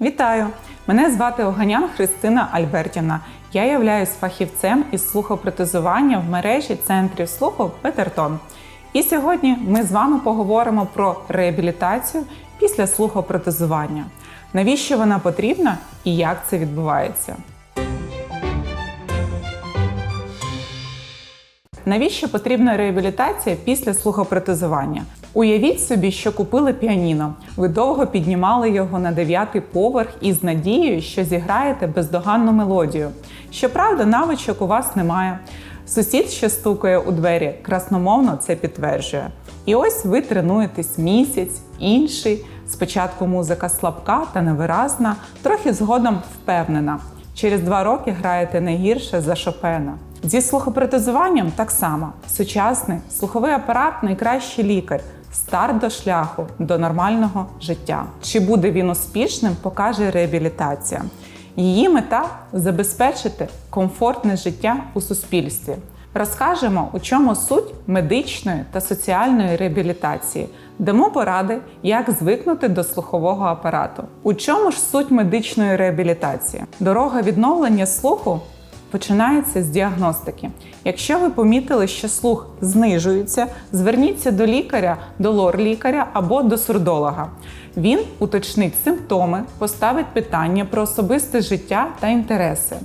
Вітаю! Мене звати Оганян Христина Альбертівна. Я являюсь фахівцем із слухопротезування в мережі центрів слуху Петертон. І сьогодні ми з вами поговоримо про реабілітацію після слухопротезування. Навіщо вона потрібна і як це відбувається? Навіщо потрібна реабілітація після слухопротезування? Уявіть собі, що купили піаніно. Ви довго піднімали його на дев'ятий поверх із надією, що зіграєте бездоганну мелодію. Щоправда, навичок у вас немає. Сусід, що стукає у двері, красномовно це підтверджує. І ось ви тренуєтесь місяць, інший. Спочатку музика слабка та невиразна, трохи згодом впевнена. Через два роки граєте не гірше за Шопена. Зі слухопротезуванням так само. Сучасний слуховий апарат найкращий лікар. Старт до шляху до нормального життя. Чи буде він успішним, покаже реабілітація. Її мета забезпечити комфортне життя у суспільстві. Розкажемо, у чому суть медичної та соціальної реабілітації. Дамо поради, як звикнути до слухового апарату. У чому ж суть медичної реабілітації? Дорога відновлення слуху починається з діагностики. Якщо ви помітили, що слух знижується, зверніться до лікаря, до лор-лікаря або до сурдолога. Він уточнить симптоми, поставить питання про особисте життя та інтереси.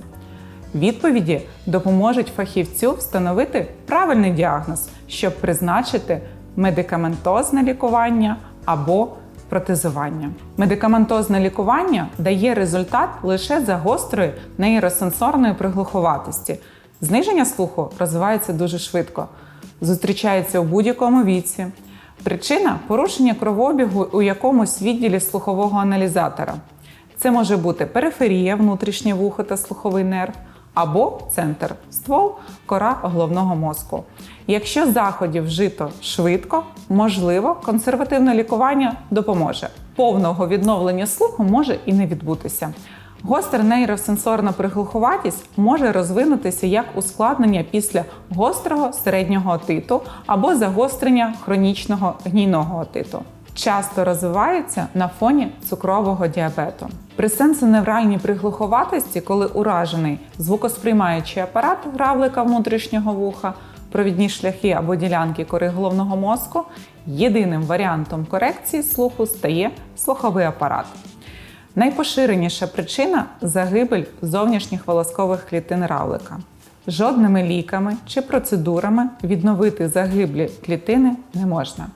Відповіді допоможуть фахівцю встановити правильний діагноз, щоб призначити медикаментозне лікування або протезування. Медикаментозне лікування дає результат лише за гострої нейросенсорної приглуховатості. Зниження слуху розвивається дуже швидко, зустрічається у будь-якому віці. Причина порушення кровообігу у якомусь відділі слухового аналізатора. Це може бути периферія, внутрішнє вухо та слуховий нерв, або центр ствол, кора головного мозку. Якщо заходів вжито швидко, можливо, консервативне лікування допоможе. Повного відновлення слуху може і не відбутися. Гостра нейросенсорна приглуховатість може розвинутися як ускладнення після гострого середнього отиту або загострення хронічного гнійного отиту. Часто розвивається на фоні цукрового діабету. При сенсоневральній приглуховатості, коли уражений звукосприймаючий апарат равлика внутрішнього вуха, провідні шляхи або ділянки кори головного мозку, єдиним варіантом корекції слуху стає слуховий апарат. Найпоширеніша причина загибель зовнішніх волоскових клітин равлика. Жодними ліками чи процедурами відновити загиблі клітини не можна.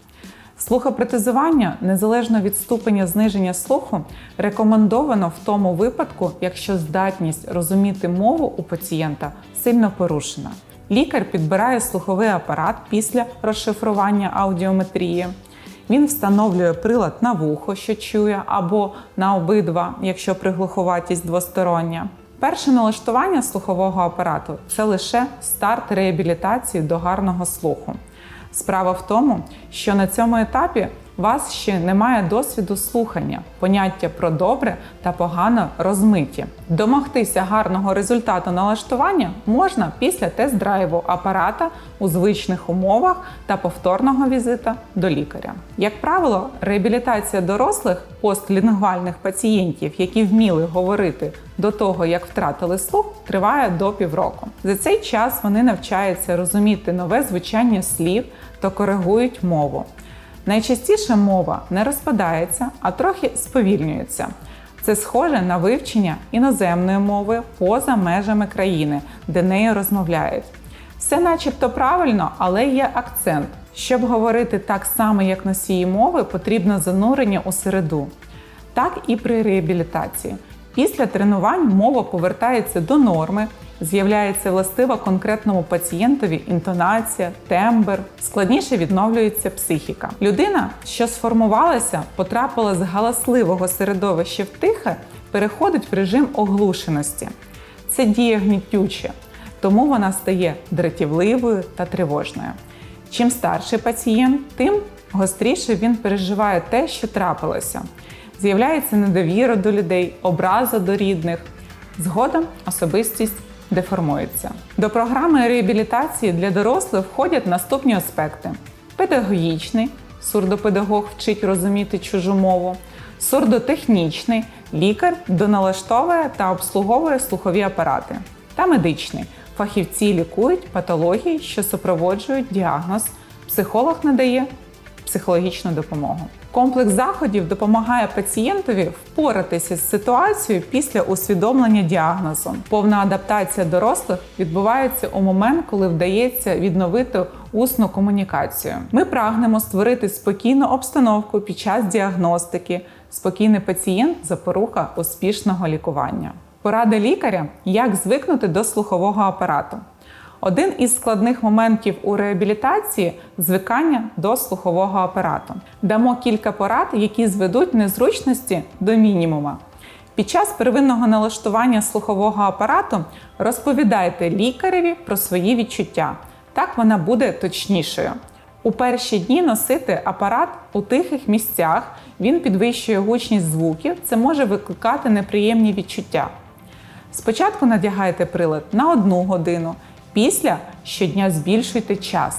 Слухопротезування, незалежно від ступеня зниження слуху, рекомендовано в тому випадку, якщо здатність розуміти мову у пацієнта сильно порушена. Лікар підбирає слуховий апарат після розшифрування аудіометрії. Він встановлює прилад на вухо, що чує, або на обидва, якщо приглуховатість двостороння. Перше налаштування слухового апарату це лише старт реабілітації до гарного слуху. Справа в тому, що на цьому етапі вас ще немає досвіду слухання, поняття про добре та погано розмиті. Домогтися гарного результату налаштування можна після тест-драйву апарата у звичних умовах та повторного візита до лікаря. Як правило, реабілітація дорослих постлінгвальних пацієнтів, які вміли говорити до того, як втратили слух, триває до півроку. За цей час вони навчаються розуміти нове звучання слів та коригують мову. Найчастіше мова не розпадається, а трохи сповільнюється. Це схоже на вивчення іноземної мови поза межами країни, де нею розмовляють. Все начебто правильно, але є акцент. Щоб говорити так само, як носії мови, потрібно занурення у середу. Так і при реабілітації. Після тренувань мова повертається до норми, з'являється властива конкретному пацієнтові інтонація, тембр, складніше відновлюється психіка. Людина, що сформувалася, потрапила з галасливого середовища в тихе, переходить в режим оглушеності. Це діє гнітюче, тому вона стає дратівливою та тривожною. Чим старший пацієнт, тим гостріше він переживає те, що трапилося. З'являється недовіра до людей, образа до рідних. Згодом особистість деформується. До програми реабілітації для дорослих входять наступні аспекти: педагогічний сурдопедагог вчить розуміти чужу мову, сурдотехнічний Лікар доналаштовує та обслуговує слухові апарати. Та медичний. Фахівці лікують патології, що супроводжують діагноз. Психолог надає психологічну допомогу. Комплекс заходів допомагає пацієнтові впоратися з ситуацією після усвідомлення діагнозу. Повна адаптація дорослих відбувається у момент, коли вдається відновити усну комунікацію. Ми прагнемо створити спокійну обстановку під час діагностики. Спокійний пацієнт запоруха успішного лікування. Порада лікаря, як звикнути до слухового апарату. Один із складних моментів у реабілітації звикання до слухового апарату. Дамо кілька порад, які зведуть незручності до мінімума. Під час первинного налаштування слухового апарату розповідайте лікареві про свої відчуття. Так вона буде точнішою. У перші дні носити апарат у тихих місцях, він підвищує гучність звуків, це може викликати неприємні відчуття. Спочатку надягайте прилад на одну годину, після щодня збільшуйте час.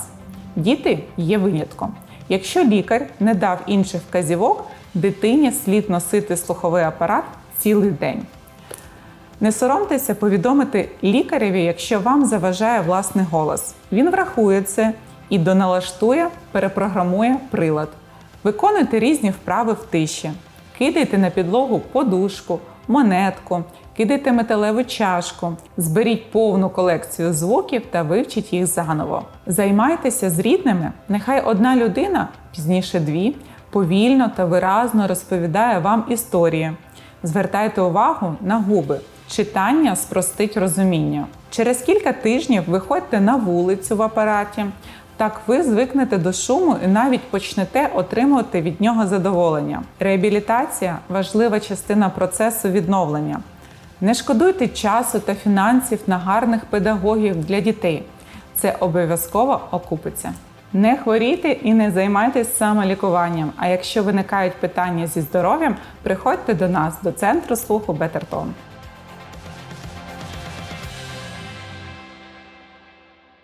Діти є винятком. Якщо лікар не дав інших вказівок, дитині слід носити слуховий апарат цілий день. Не соромтеся повідомити лікареві, якщо вам заважає власний голос. Він врахує це і доналаштує, перепрограмує прилад. Виконуйте різні вправи в тиші. Кидайте на підлогу подушку, монетку, кидайте металеву чашку, зберіть повну колекцію звуків та вивчіть їх заново. Займайтеся з рідними, нехай одна людина, пізніше дві, повільно та виразно розповідає вам історії. Звертайте увагу на губи. Читання спростить розуміння. Через кілька тижнів виходьте на вулицю в апараті. Так ви звикнете до шуму і навіть почнете отримувати від нього задоволення. Реабілітація важлива частина процесу відновлення. Не шкодуйте часу та фінансів на гарних педагогів для дітей. Це обов'язково окупиться. Не хворійте і не займайтесь самолікуванням. А якщо виникають питання зі здоров'ям, приходьте до нас до центру слуху Бетертон.